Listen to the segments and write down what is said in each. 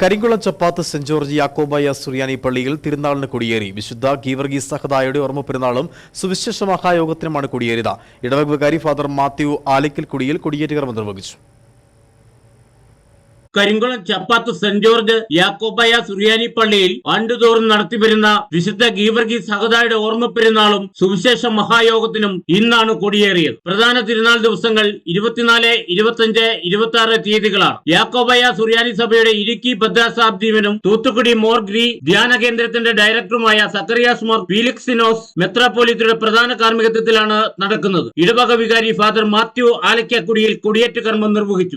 Karinkulam Chappath saint George Yakobaya Suriyani പള്ളിയിൽ തിരുനാളിന് കൊടിയേറി. വിശുദ്ധ ഗീവർഗീസ് സഹദായുടെ ഓർമ്മ പെരുന്നാളും സുവിശേഷ മഹായോഗത്തിനുമാണ് കൊടിയേറിയത്. ഇടവക വികാരി ഫാദർ മാത്യു ആലിക്കൽ കുടിയിൽ കൊടിയേറ്റ് നിർവഹിച്ചു. കരിങ്കുളം ചപ്പാത്ത് സെന്റ് ജോർജ് യാക്കോബായ സുറിയാനി പള്ളിയിൽ ആണ്ടുതോറും നടത്തിവരുന്ന വിശുദ്ധ ഗീവർഗി സഹതായുടെ ഓർമ്മ പെരുന്നാളും സുവിശേഷ മഹായോഗത്തിനും ഇന്നാണ് കൊടിയേറിയത്. പ്രധാന തിരുനാൾ ദിവസങ്ങൾ ഇരുപത്തിനാല് ഇരുപത്തിയഞ്ച് ഇരുപത്തി ആറ് തീയതികളാണ്. യാക്കോബായ സുറിയാനി സഭയുടെ ഇടുക്കി ഭദ്രാസാബ്ദീവനും തൂത്തുക്കുടി മോർഗ്രി ധ്യാന കേന്ദ്രത്തിന്റെ ഡയറക്ടറുമായ സക്കറിയാസ് മോർ ഫീലിക്സിനോസ് മെത്രാപ്പോലിത്തയുടെ പ്രധാന കാർമ്മികത്വത്തിലാണ് നടക്കുന്നത്. ഇടവക വികാരി ഫാദർ മാത്യു ആലക്കക്കുടിയിൽ കൊടിയേറ്റ കർമ്മം നിർവഹിച്ചു.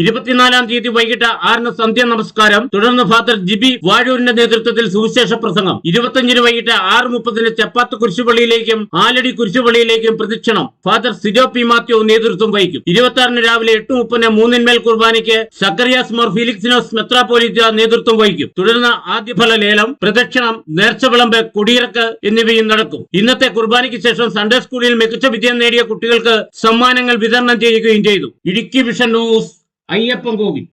ഇരുപത്തിനാലാം തീയതി വൈകിട്ട് ആറിന് സന്ധ്യ നമസ്കാരം. തുടർന്ന് ഫാദർ ജിബി വാഴൂരിന്റെ നേതൃത്വത്തിൽ സുവിശേഷ പ്രസംഗം. ഇരുപത്തിയഞ്ചിന് വൈകിട്ട് ആറ് മുപ്പതിന് ചപ്പാത്ത് കുരിശുപള്ളിയിലേക്കും ആലടി കുരിശുപള്ളിയിലേക്കും പ്രദക്ഷിണം ഫാദർ സിജോ പി മാത്യു നേതൃത്വം വഹിക്കും. ഇരുപത്തി ആറിന് രാവിലെ എട്ട് മുപ്പതിന് മൂന്നിന്മേൽ കുർബാനയ്ക്ക് സക്കറിയാസ് മോർ ഫിലിക്സിനോസ് മെത്രാപോലിത്ത നേതൃത്വം വഹിക്കും. തുടർന്ന് ആദ്യഫല ലേലം പ്രദക്ഷിണം നേർച്ച വിളമ്പ് കുടിയിറക്ക് എന്നിവയും നടക്കും. ഇന്നത്തെ കുർബാനയ്ക്ക് ശേഷം സൺഡേ സ്കൂളിൽ മികച്ച വിജയം നേടിയ കുട്ടികൾക്ക് സമ്മാനങ്ങൾ വിതരണം ചെയ്യുകയും ചെയ്തു. Idukki vision news. અહીંયા પંગોગી